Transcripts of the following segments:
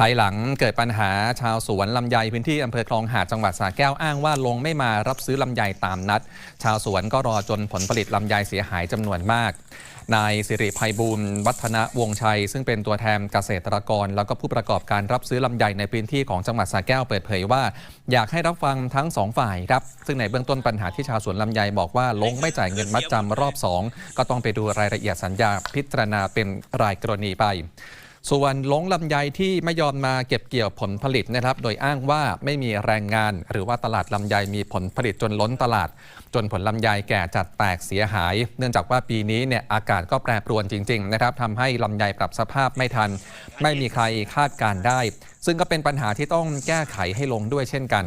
ภายหลังเกิดปัญหาชาวสวนลำไยพื้นที่อำเภอคลองหาดจังหวัดสระแก้วอ้างว่าลงไม่มารับซื้อลำไยตามนัด ชาวสวนก็รอจนผลผลิตลำไยเสียหายจำนวนมาก นายสิริภัยบูลวัฒนวงชัย ซึ่งเป็นตัวแทนเกษตรกร แล้วก็ผู้ประกอบการรับซื้อลำไยในพื้นที่ของจังหวัดสระแก้วเปิดเผยว่า อยากให้รับฟังทั้งสองฝ่ายครับซึ่งในเบื้องต้นปัญหาที่ชาวสวนลำไยบอกว่าลงไม่จ่ายเงินมัดจำรอบสองก็ต้องไปดูรายละเอียดสัญญาพิจารณาเป็นรายกรณีไป ส่วนลงลำไยที่ไม่ยอมมาเก็บเกี่ยวผลผลิตนะครับ โดยอ้างว่าไม่มีแรงงาน หรือว่าตลาดลำไยมีผลผลิตจนล้นตลาด จนผลลำไยแก่จัดแตกเสียหาย เนื่องจากว่าปีนี้เนี่ยอากาศก็แปรปรวนจริงๆนะครับทำให้ลำไยปรับสภาพไม่ทัน ไม่มีใครคาดการได้ ซึ่งก็เป็นปัญหาที่ต้องแก้ไขให้ลงด้วยเช่นกัน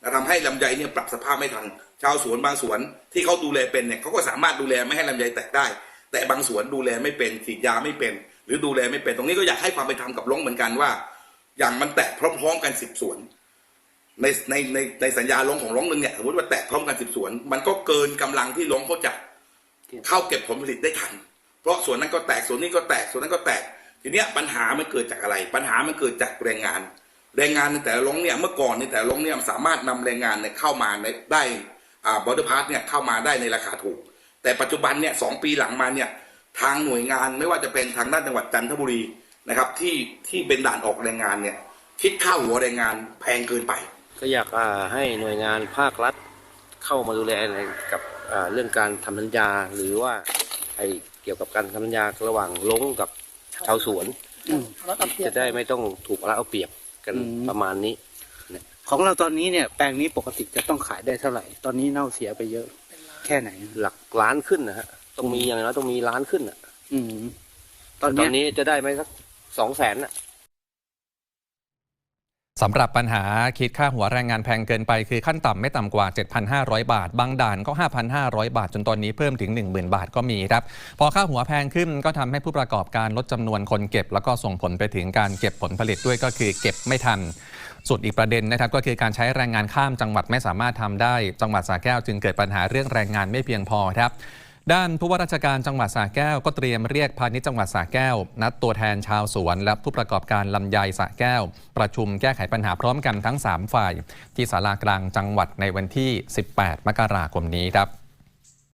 และทำให้ลำไยเนี่ยปรับสภาพไม่ทัน ชาวสวนบางสวนที่เขาดูแลเป็นเนี่ยเขาก็สามารถดูแลไม่ให้ลำไยแตกได้ แต่บางสวนดูแลไม่เป็นฉีดยาไม่เป็น หรือดูแลไม่เป็นตรงนี้ก็อยากให้ความเป็นธรรมกับล้งเหมือนกันว่า อย่างมันแตกพร้อมๆกันสิบสวนในในในในสัญญาล้งของล้งหนึ่งเนี่ยสมมติว่าแตกพร้อมกันสิบสวน มันก็เกินกำลังที่ล้งเขาจะเข้าเก็บผลผลิตได้ทัน เพราะสวนนั้นก็แตกสวนนี้ก็แตกสวนนั้นก็แตก ทีเนี้ยปัญหามันเกิดจากอะไร ปัญหามันเกิดจากแรงงาน แรงงานในแต่ละลงเนี่ยเมื่อก่อนในแต่ละลงเนี่ยสามารถนำแรงงานเนี่ยเข้ามาได้อ่าบอร์ดพาร์ทเนี่ยเข้ามาได้ในราคาถูก แต่ปัจจุบันเนี่ยสองปีหลังมาเนี่ย ทางหน่วยงานไม่ว่าจะเป็นทางด้านจังหวัดจันทบุรีนะครับ ที่ที่เป็นด่านออกแรงงานเนี่ย คิดค่าหัวแรงงานแพงเกินไป ก็อยากอ่าให้หน่วยงานภาครัฐเข้ามาดูแลอะไรกับอ่าเรื่องการทำสัญญาหรือว่าไอเกี่ยวกับการทำสัญญาระหว่างลงกับชาวสวน แล้วกับเพียจะได้ไม่ต้องถูกเอาเอาเปรียบกันอืม ประมาณนี้ ของเราตอนนี้เนี่ยแปลงนี้ปกติจะต้องขายได้เท่าไหร่ ตอนนี้เน่าเสียไปเยอะ แค่ไหน หลักล้านขึ้นนะฮะ ต้องมีอย่างน้อยต้องมีล้านขึ้นอะ อืมตอนตอเนี้นยนี้จะได้ไหมสักสองแสนอะสำหรับปัญหาคิดค่าหัวแรงงานแพงเกินไปคือขั้นต่ำไม่ต่ำกว่า 7,500 บาท บางด่านก็ 5,500 บาท จนตอนนี้เพิ่มถึง 10,000 บาทก็มีครับพอค่าหัวแพงขึ้นก็ทำให้ผู้ประกอบการลดจำนวนคนเก็บ แล้วก็ส่งผลไปถึงการเก็บผลผลิตด้วยก็คือเก็บไม่ทันส่วนอีกประเด็นนะครับก็คือการใช้แรงงานข้ามจังหวัดไม่สามารถทำได้ จังหวัดสระแก้วจึงเกิดปัญหาเรื่องแรงงานไม่เพียงพอครับ ด้านผู้ว่าราชการจังหวัดสระแก้วก็เตรียมเรียกพาณิชย์จังหวัดสระแก้ว นัดตัวแทนชาวสวน และผู้ประกอบการลำไยสระแก้ว ประชุมแก้ไขปัญหาพร้อมกันทั้ง 3 ฝ่าย ที่ศาลากลางจังหวัดในวันที่ 18 มกราคมนี้ครับ